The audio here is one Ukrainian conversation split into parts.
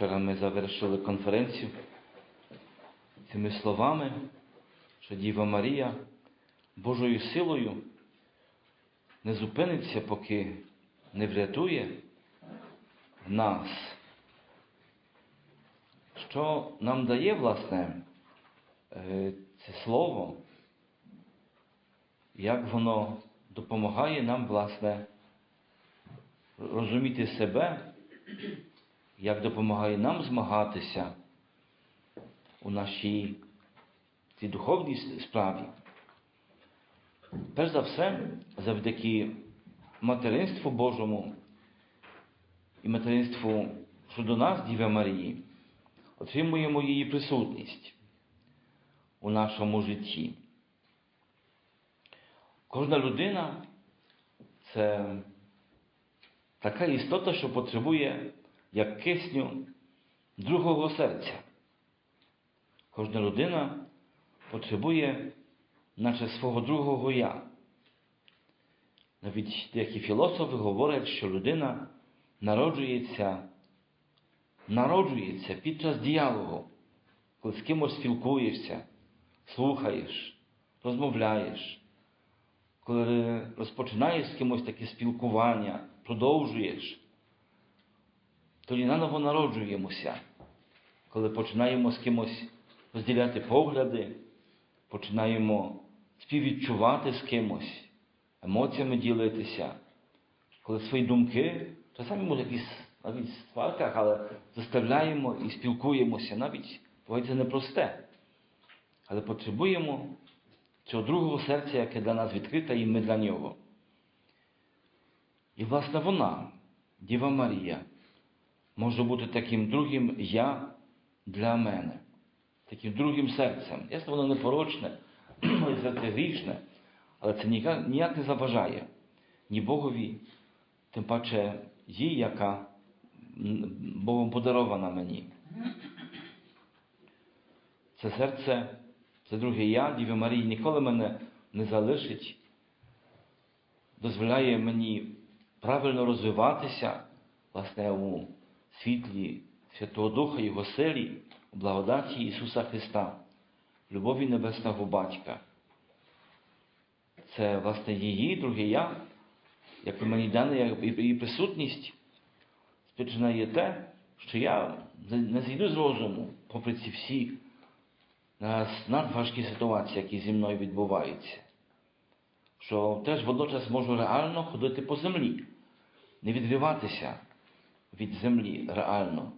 Вчора ми завершили конференцію цими словами, що Діва Марія Божою силою не зупиниться, поки не врятує нас. Що нам дає, власне, е, це слово, як воно допомагає нам, власне, розуміти себе, як допомагає нам змагатися у нашій цій духовній справі. Перш за все, завдяки материнству Божому і материнству щодо нас, Діви Марії, отримуємо її присутність у нашому житті. Кожна людина це така істота, що потребує як кисню другого серця. Кожна людина потребує, наче свого другого я. Навіть деякі філософи говорять, що людина народжується, народжується під час діалогу, коли з кимось спілкуєшся, слухаєш, розмовляєш, коли розпочинаєш з кимось таке спілкування, продовжуєш, тоді наново народжуємося, коли починаємо з кимось розділяти погляди, починаємо співвідчувати з кимось, емоціями ділитися, коли свої думки, часами може якісь навіть в сварках, але заставляємо і спілкуємося, навіть буває це непросте. Але потребуємо цього другого серця, яке для нас відкрите, і ми для нього. І, власне, вона, Діва Марія, може бути таким другим я для мене, таким другим серцем. Ясно, воно непорочне, серце грішне, але це ніяк не заважає ні Богові, тим паче їй, яка Богом подарована мені. Це серце, це друге я, Діви Марії, ніколи мене не залишить, дозволяє мені правильно розвиватися, власне, у світлі Святого Духа, Його силі, у благодаті Ісуса Христа, любові Небесного Батька. Це, власне, її, друге я, як мені дане її присутність, спричинає те, що я не зійду з розуму, попри ці всі надважкі ситуації, які зі мною відбуваються. Що теж водночас можу реально ходити по землі, не відриватися від землі реально.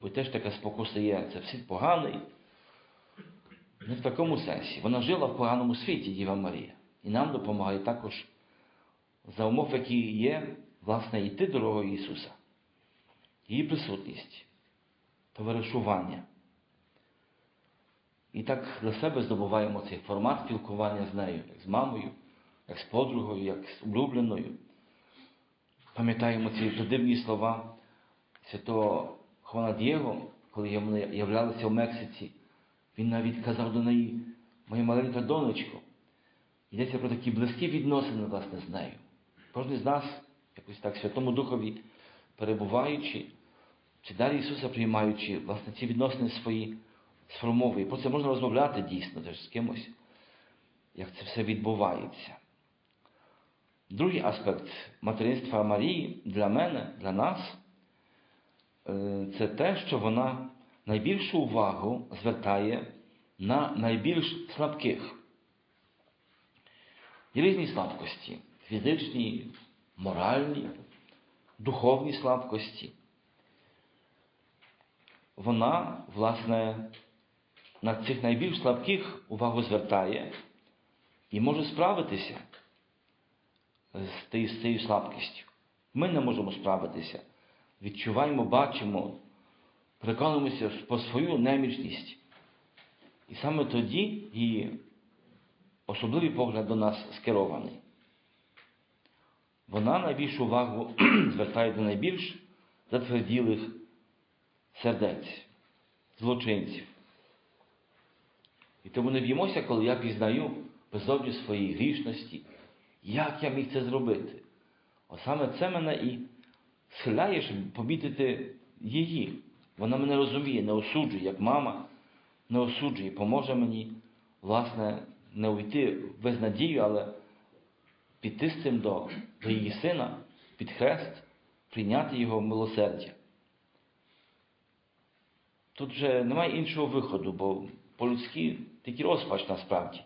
Бо теж така спокуса є, це світ поганий. Не в такому сенсі. Вона жила в поганому світі, Діва Марія. І нам допомагає також за умов, які є, власне, йти дорогою Ісуса. Її присутність, товаришування. І так для себе здобуваємо цей формат спілкування з нею, як з мамою, як з подругою, як з улюбленою. Пам'ятаємо ці дивні слова святого Хуана Дієго, коли йому являлися в Мексиці. Він навіть казав до неї, моя маленька донечко, йдеться про такі близькі відносини, власне, з нею. Кожен з нас, якось так, Святому Духові, перебуваючи, чи далі Ісуса приймаючи, власне, ці відносини свої сформовує. Про це можна розмовляти дійсно теж з кимось, як це все відбувається. Другий аспект материнства Марії для мене, для нас, це те, що вона найбільшу увагу звертає на найбільш слабких. Є різні слабкості фізичні, моральні, духовні слабкості. Вона, власне, на цих найбільш слабких увагу звертає і може справитися з цією слабкістю. Ми не можемо справитися. Відчуваємо, бачимо, переконуємося про свою немічність. І саме тоді її особливий погляд до нас скерований. Вона найбільшу увагу звертає до найбільш затверділих сердець, злочинців. І тому не б'ємося, коли я пізнаю безодню своєї грішності, як я міг це зробити. От саме це мене і схиляє, щоб помітити її, Вона мене розуміє, не осуджує, як мама не осуджує, поможе мені, власне, не уйти в безнадію, але піти з цим до, до її сина під хрест, прийняти його милосердя. Тут вже немає іншого виходу, бо по-людськи тільки розпач насправді.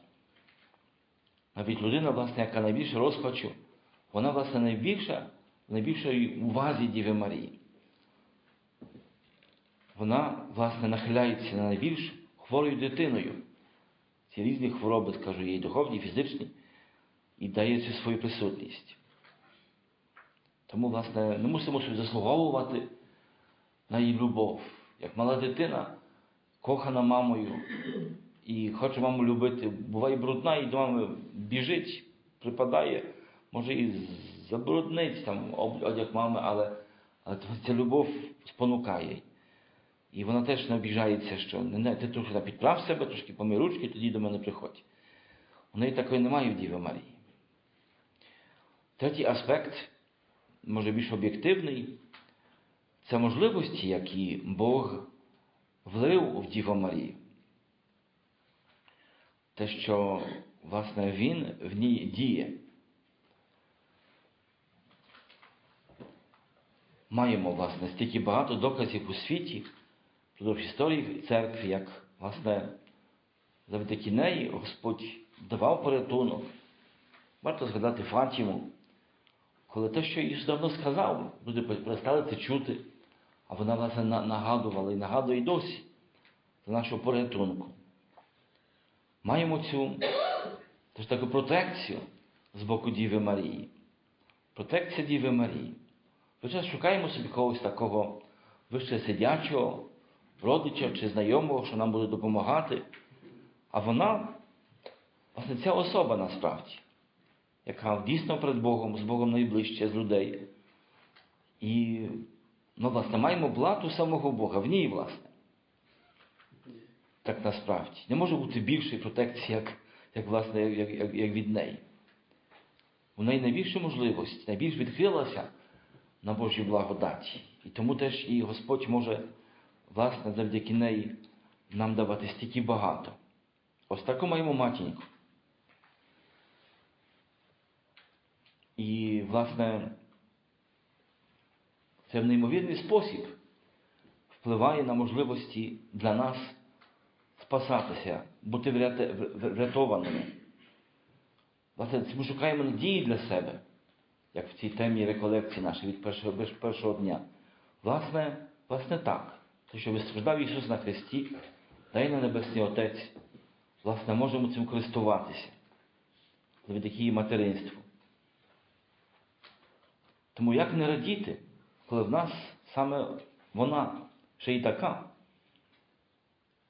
Навіть людина, власне, яка найбільше розпачу, вона, власне, найбільша, в найбільшій увазі Діви Марії. Вона, власне, нахиляється на найбільш хворою дитиною. Ці різні хвороби, скажу, і духовні, фізичні, і дає цю свою присутність. Тому, власне, не мусимо собі заслуговувати на її любов. Як мала дитина, кохана мамою, і хоче маму любити, буває брудна, і до мами біжить, припадає, може і забруднить там одяг мами, але, але ця любов спонукає. І вона теж не обіжається, що не, ти трохи підправ себе, трошки помий ручки, тоді до мене приходь. У неї такої немає в Діви Марії. Третій аспект, може більш об'єктивний, це можливості, які Бог влив в Діву Марію. Те, що, власне, Він в ній діє. Маємо, власне, стільки багато доказів у світі, впродовж історії церкви, як, власне, завдяки неї Господь давав порятунок. Варто згадати Фатіму, коли те, що Ісус давно сказав, люди перестали це чути, а вона, власне, нагадувала і нагадує досі за нашу порятунку. Маємо цю теж таку протекцію з боку Діви Марії. Протекція Діви Марії. Час шукаємо собі когось такого вище сидячого, родича чи знайомого, що нам буде допомагати. А вона, власне, ця особа насправді, яка дійсно перед Богом, з Богом найближче з людей. І, ну, власне, маємо блату самого Бога, в ній, власне. Так насправді. Не може бути більшої протекції, як, як власне, як, як, як від неї. У неї найбільша можливість, найбільш відкрилася на Божій благодаті. І тому теж і Господь може, власне, завдяки неї нам давати стільки багато. Ось таку маємо матіньку. І, власне, це в неймовірний спосіб впливає на можливості для нас спасатися, бути врятованими. Власне, ми шукаємо надії для себе, як в цій темі реколекції нашої від першого, першого дня. Власне, власне так. Те, що вистраждав Ісус на Христі, дай на Небесний Отець, власне, можемо цим користуватися завдяки її материнству. Тому як не радіти, коли в нас саме вона ще й така?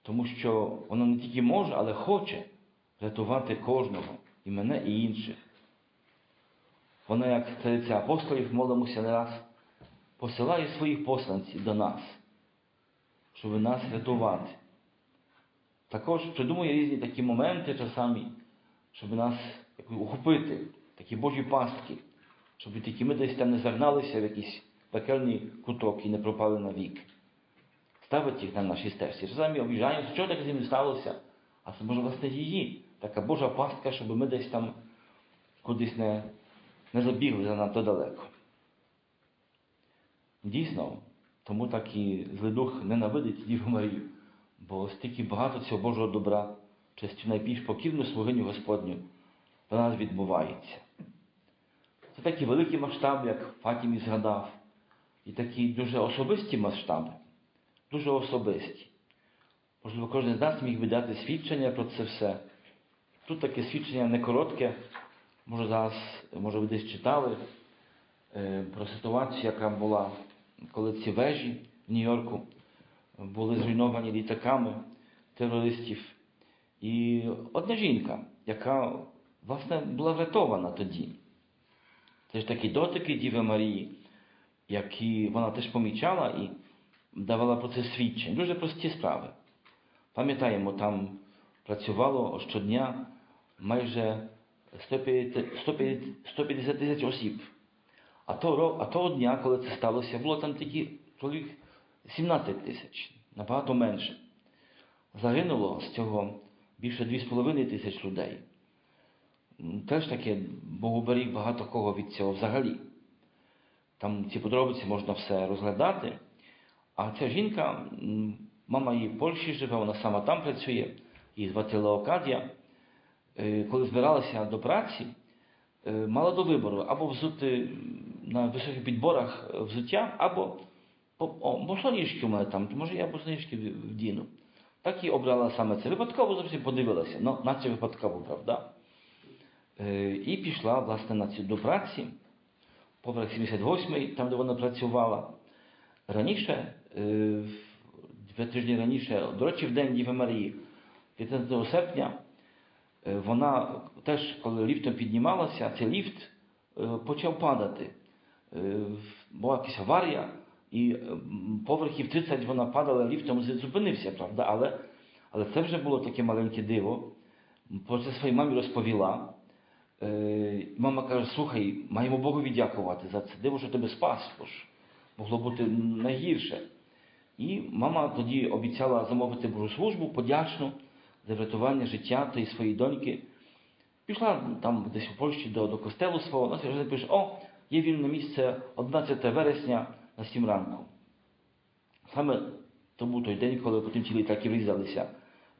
Тому що вона не тільки може, але хоче рятувати кожного, і мене, і інших. Вона, як цариця апостолів, молимося не раз, посилає своїх посланців до нас, щоб нас рятувати. Також придумує різні такі моменти часами, щоб нас ухопити, такі Божі пастки, щоб тільки ми десь там не загналися в якийсь пекельний куток і не пропали навік ставить їх на нашій стежці. Часами обіжаємося, що таке з ними сталося, а це може власне її. Така Божа пастка, щоб ми десь там кудись не, не забігли занадто далеко. Дійсно, тому так і злий дух ненавидить Діву Марію, бо стільки багато цього Божого добра, через найбільш покірну слугиню Господню до нас відбувається. Це такі великі масштаби, як Фатімі згадав, і такі дуже особисті масштаби дуже особисті. Можливо, кожен з нас міг би дати свідчення про це все. Тут таке свідчення не коротке, може зараз, може ви десь читали е, про ситуацію, яка була, коли ці вежі в Нью-Йорку були зруйновані літаками терористів. І одна жінка, яка, власне, була врятована тоді. Це ж такі дотики Діви Марії, які вона теж помічала. і давала про це свідчення. Дуже прості справи. Пам'ятаємо, там працювало щодня майже 150 тисяч осіб. А того, а того дня, коли це сталося, було там тільки чоловік 17 тисяч, набагато менше. Загинуло з цього більше 2,5 тисяч людей. Теж таке Бог уберіг багато кого від цього взагалі. Там ці подробиці можна все розглядати. А ця жінка, мама її в Польщі живе, вона сама там працює, її звати Леокадія. Е, Коли збиралася до праці, е, мала до вибору або взути на високих підборах е, взуття, або о, босоніжки у мене там, може я босоніжки в- вдіну. Так і обрала саме це. Випадково зовсім подивилася, ну, наче випадково, правда. І пішла, власне, на цю до праці, поверх 78 там, де вона працювала. Раніше, два тижні раніше, до речі, в день Діви Марії, 15 серпня, е, вона теж, коли ліфтом піднімалася, цей ліфт е, почав падати. Е, Була якась аварія, і е, поверхів 30 вона падала ліфтом, зупинився, правда, але, але це вже було таке маленьке диво. Про це своїй мамі розповіла. Е, Мама каже: слухай, маємо Богові дякувати за це диво, що тебе спас, бо ж могло бути найгірше. І мама тоді обіцяла замовити Божу службу подячну за врятування життя тієї своєї доньки. Пішла там десь у Польщі до, до костелу свого, на вже пише, о, є вільне місце 11 вересня на 7 ранку. Саме то був той день, коли потім ті літаки врізалися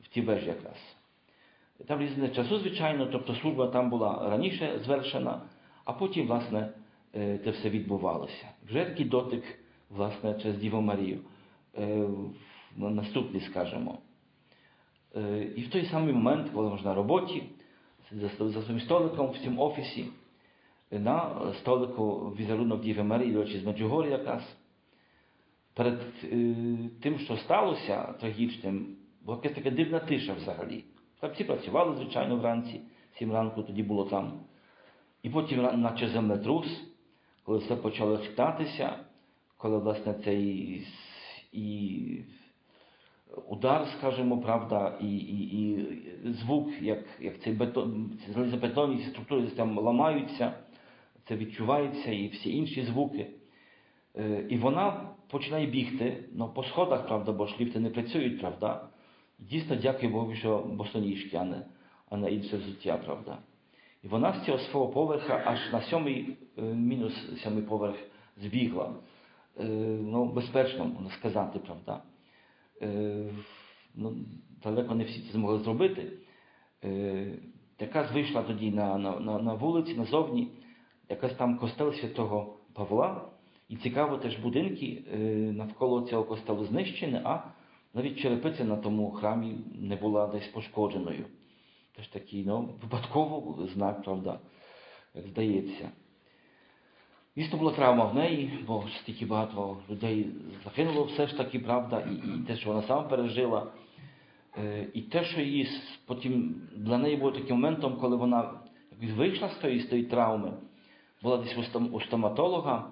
в ті вежі якраз. Там різне часу, звичайно, тобто служба там була раніше звершена, а потім, власне, це все відбувалося. Вже такий дотик, власне, через Діву Марію. Е, Наступний, скажімо. Е, І в той самий момент, коли ж на роботі, за, своїм столиком в цьому офісі, е, на столику візерунок Діви Марії, до речі, з Меджугорі якраз, перед тим, що сталося трагічним, була якась така дивна тиша взагалі. Так всі працювали, звичайно, вранці, сім ранку тоді було там. І потім, наче землетрус, коли все почало хитатися, коли, власне, цей і удар, скажімо, правда, і, і, і звук, як, як цей бетон, залізобетонні структури десь там ламаються, це відчувається, і всі інші звуки. Е, І вона починає бігти, ну, по сходах, правда, бо ж ліфти не працюють, правда. Дійсно, дякую Богу, що босоніжки, а не, а не інше взуття, правда. І вона з цього свого поверха аж на сьомий, е, мінус сьомий поверх збігла. Е, Ну, безпечно, сказати, правда. Е, Ну, далеко не всі це змогли зробити. Е, Якраз вийшла тоді на, на, на, вулиці, назовні, якась там костел святого Павла. І цікаво, теж будинки навколо цього костелу знищені, а навіть черепиця на тому храмі не була десь пошкодженою. Теж такий, ну, випадково знак, правда, як здається. Звісно, була травма в неї, бо стільки багато людей загинуло все ж таки, правда, і, і те, що вона сама пережила. Е, І те, що її потім для неї було таким моментом, коли вона вийшла з тої, з тої травми, була десь у стоматолога,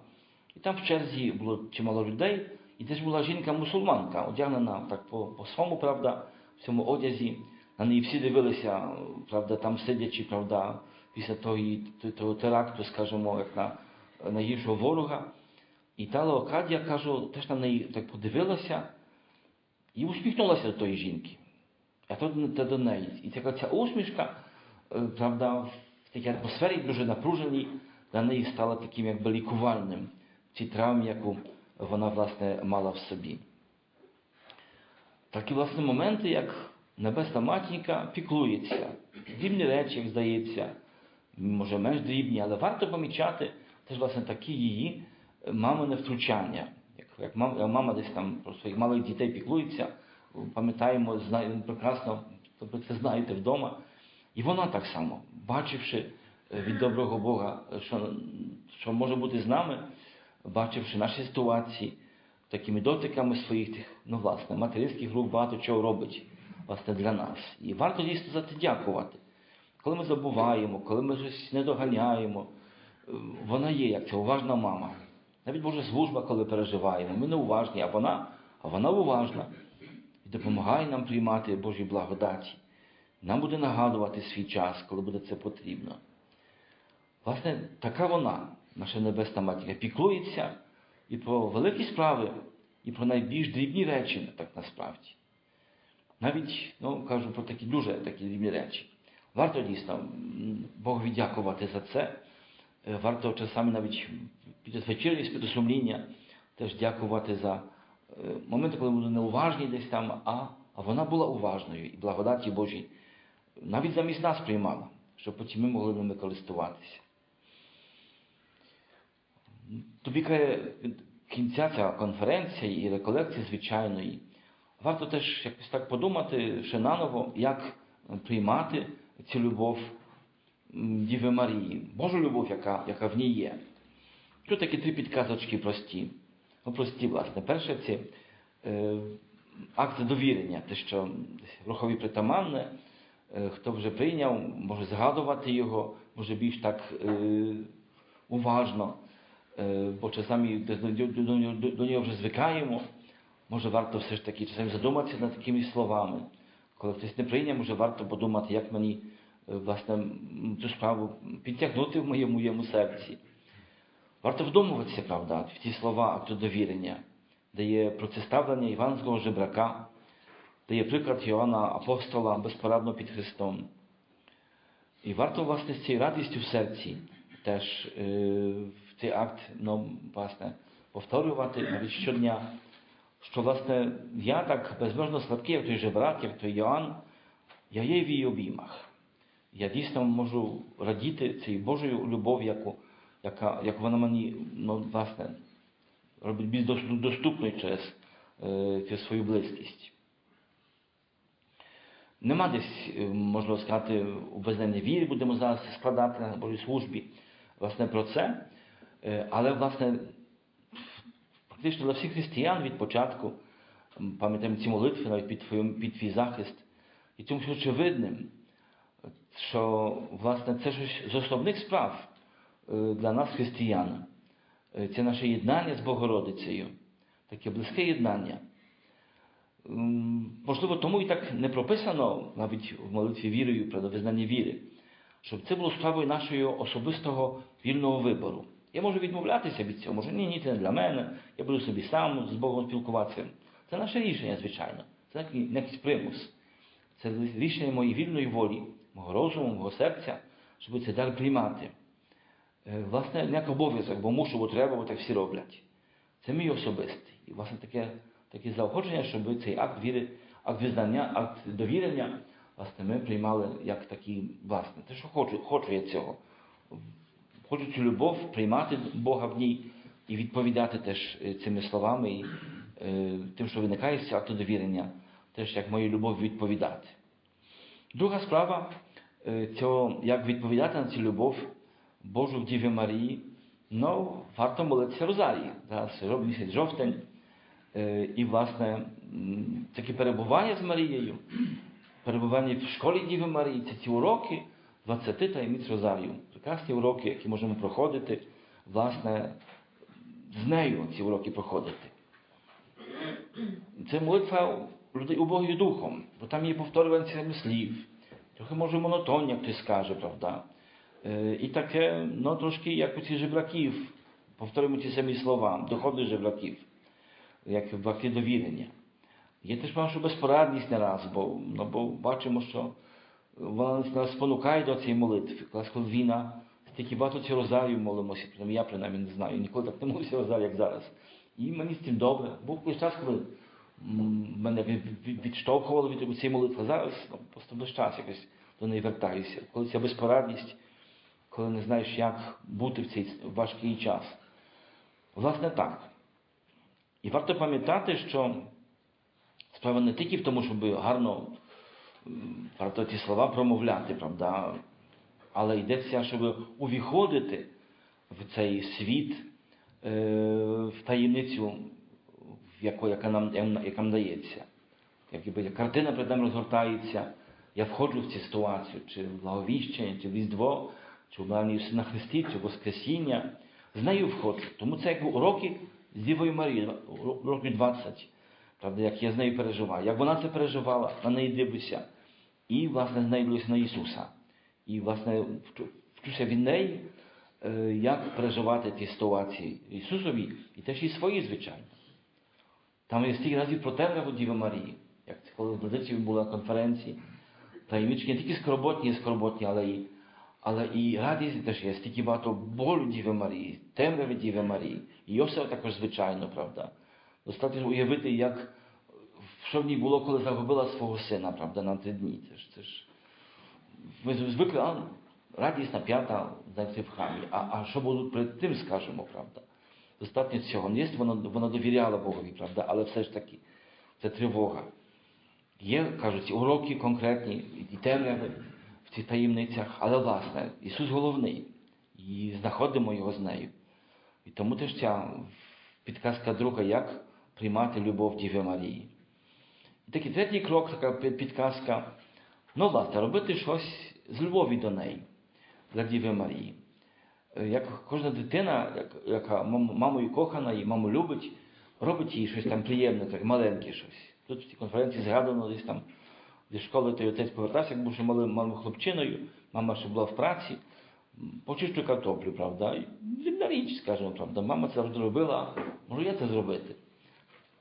і там в черзі було чимало людей, і теж була жінка-мусульманка, одягнена так по, по своєму, правда, в цьому одязі. На неї всі дивилися, правда, там сидячи, правда, після того, того теракту, скажімо, як на найгіршого ворога. І та Леокадія, кажу, теж на неї так подивилася і усміхнулася до тої жінки. А то та до неї. І така ця усмішка, е, правда, в такій атмосфері дуже напруженій, для неї стала таким якби лікувальним цій травмі, яку вона, власне, мала в собі. Такі, власне, моменти, як Небесна Матінка піклується. Дрібні речі, як здається, може менш дрібні, але варто помічати теж, власне, такі її мамине втручання. Як, як мама, мама десь там про своїх малих дітей піклується, пам'ятаємо, знаємо прекрасно, ви це знаєте вдома. І вона так само, бачивши е, від доброго Бога, що, що може бути з нами, бачивши наші ситуації, такими дотиками своїх тих, ну, власне, материнських груп багато чого робить власне, для нас. І варто дійсно за це дякувати. Коли ми забуваємо, коли ми щось не доганяємо, е, вона є, як ця уважна мама. Навіть Божа служба, коли переживаємо, ми не уважні, а вона, а вона уважна і допомагає нам приймати Божі благодаті. Нам буде нагадувати свій час, коли буде це потрібно. Власне, така вона, наша Небесна Матір, піклується і про великі справи і про найбільш дрібні речі, так насправді. Навіть, ну, кажу про такі дуже такі дрібні речі. Варто дійсно м, Богові дякувати за це. Е, Варто часами навіть під час вечірні спитосумління теж дякувати за е, моменти, коли були неуважні десь там, а, вона була уважною і благодаті Божій навіть замість нас приймала, щоб потім ми могли ними користуватися. Добікає кінця ця конференція і реколекції звичайної. Варто теж якось так подумати ще наново, як приймати цю любов Діви Марії, Божу любов, яка, яка в ній є. Тут такі три підказочки прості. Ну, прості, власне. Перше, це е, акт довірення, те, що рухові притаманне, е, хто вже прийняв, може згадувати його, може більш так е, уважно, е, бо часами до, до, до, до, нього вже звикаємо. Може, варто все ж таки часами задуматися над такими словами. Коли хтось не прийняв, може варто подумати, як мені власне цю справу підтягнути в моєму, моєму серці. Варто вдумуватися, правда, в ті слова акту довірення, де є протиставлення іванського жебрака, де є приклад Йоанна Апостола безпорадно під Христом. І варто, власне, з цією радістю в серці теж е, цей акт ну, власне, повторювати навіть щодня, що, власне, я так безмежно слабкий, як той жебрак, як той Йоанн, я є в її обіймах. Я дійсно можу радіти цією Божою любов'ю, яку яка, як вона мені ну, власне, робить більш доступною через цю свою близькість. Нема десь, е, можна сказати, у визнання віри, будемо зараз складати на Божій службі, власне, про це. Е, Але, власне, практично для всіх християн від початку, пам'ятаємо ці молитви навіть під, під твій захист, і що очевидним, що, власне, це щось з основних справ е, для нас, християн. Е, Це наше єднання з Богородицею, таке близьке єднання. Можливо, тому і так не прописано навіть в молитві вірою про визнання віри, щоб це було справою нашого особистого вільного вибору. Я можу відмовлятися від цього, може ні, ні, це не для мене, я буду собі сам з Богом спілкуватися. Це наше рішення, звичайно. Це якийсь примус. Це рішення моєї вільної волі, мого розуму, мого серця, щоб цей дар приймати. Е, Власне, не як обов'язок, бо мушу, бо треба, бо так всі роблять. Це мій особистий. І, власне, таке, таке заохочення, щоб цей акт віри, акт визнання, акт довірення, власне, ми приймали як такий, власне, те, що хочу, хочу я цього. Хочу цю любов приймати Бога в ній і відповідати теж е, цими словами і е, тим, що виникає з акту довірення, теж як мою любов відповідати. Друга справа цього, як відповідати на цю любов Божу в Діві Марії, ну, варто молитися Розарії. Зараз жов- місяць жовтень. І, власне, таке перебування з Марією, перебування в школі Діви Марії, це ці уроки 20 таємниць Розарію. Прекрасні уроки, які можемо проходити, власне, з нею ці уроки проходити. Це молитва людей убогою духом, бо там є повторювання слів, трохи може монотоння, хтось скаже, правда. І таке, ну трошки як у цих жебраків, повторюємо ті самі слова, доходить жебраків, як в акті довірення. Є теж наша безпорадність не раз, бо, ну, бо бачимо, що вона нас спонукає до цієї молитви. Коли війна, стільки багато ці розарів молимося, я принаймні не знаю, ніколи так не молився розарів, як зараз. І мені з цим добре. Був колись час, коли мене від- від- відштовхувало від цієї молитви. Зараз ну, просто без часу якось до неї вертаюся. Коли ця безпорадність, коли не знаєш, як бути в цей важкий час. Власне так. І варто пам'ятати, що справа не тільки в тому, щоб гарно варто ті слова промовляти, правда, але йдеться, щоб увіходити в цей світ, е, в таємницю, в яку, яка, нам, яка нам дається. Якби як картина перед нами розгортається, я входжу в цю ситуацію, чи в благовіщення, чи в Різдво, чи в Блаженні на Христі, чи в Воскресіння. З нею входжу. Тому це якби уроки з Дівою Марією, років 20, правда, як я з нею переживаю. Як вона це переживала, на неї дивлюся. І, власне, з нею на Ісуса. І, власне, вчуся від неї, е, як переживати ті ситуації Ісусові і теж і свої, звичайно. Там є стільки разів про темряву Діви Марії, як це коли в Близиці була на конференції. Таємнички не тільки скорботні і скорботні, але і, але і радість теж є, стільки багато болю Діви Марії, темряви Діви Марії. І Йосифа також звичайно, правда. Достатньо уявити, як що в ній було, коли загубила свого сина, правда, на три дні. Це ж, це ж ми звикли, а, радісна п'ята знаєте, в храмі. А, а що було перед тим, скажемо, правда? Достатньо цього. Є, вона, вона довіряла Богові, правда, але все ж таки це тривога. Є, кажуть, уроки конкретні і темряви в цих таємницях, але власне, Ісус головний. І знаходимо його з нею. І тому теж ця підказка друга, як приймати любов Діви Марії. І такий третій крок, така підказка, ну, власне, робити щось з любові до неї, для Діви Марії. Е, Як кожна дитина, яка мам- мамою кохана і маму любить, робить їй щось там приємне, так, маленьке щось. Тут в цій конференції згадано десь там зі школи той отець повертався, як був ще малим, малим хлопчиною, мама ще була в праці, почищу картоплю, правда. І річ, скажімо, правда. Мама це завжди робила, можу я це зробити.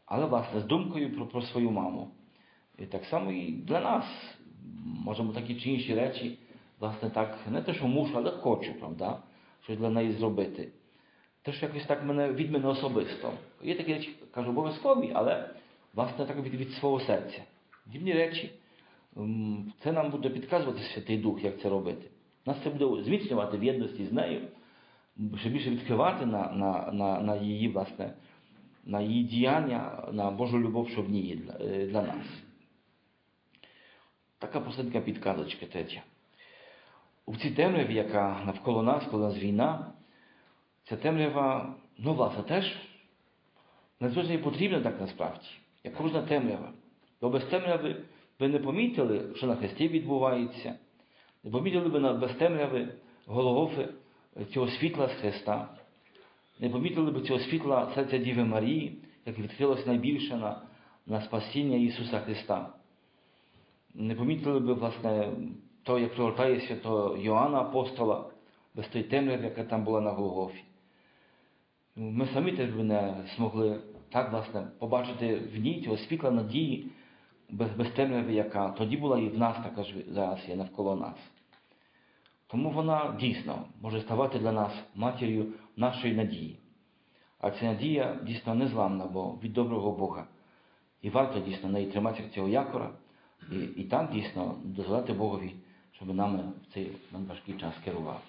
Але, власне, з думкою про, про свою маму. І так само і для нас можемо такі чи інші речі, власне, так, не те, що мушу, але хочу, правда, щось для неї зробити. Те, що якось так мене від мене особисто. Є такі речі, кажу, обов'язкові, але власне так від, від свого серця. Дивні речі. Це нам буде підказувати Святий Дух, як це робити. Нас це буде зміцнювати в єдності з нею, ще більше відкривати на, на, на, на її, власне, на її діяння, на Божу любов, що в ній є для, е, для нас. Така посадка підказочка третя. У цій темряві, яка навколо нас, коли нас війна, ця темрява, ну, власне, теж надзвичайно потрібна так насправді, як кожна темрява. Бо без темряви ви не помітили, що на Христі відбувається, не помітили на- без темряви Голгофи цього світла з Христа, не помітили б цього світла серця Діви Марії, яке відкрилося найбільше на, на спасіння Ісуса Христа. Не помітили б, власне, то, як пригортає святого Йоанна Апостола, без тої темряви, яка там була на Голгофі. Ми самі теж би не змогли так, власне, побачити в ній цього світла надії, без, без темряви, яка тоді була і в нас також зараз є навколо нас. Тому вона дійсно може ставати для нас матір'ю нашої надії. А ця надія дійсно незламна, бо від доброго Бога. І варто дійсно неї триматися цього якора, і, і так дійсно дозволяти Богові, щоб нами в цей важкий час керував.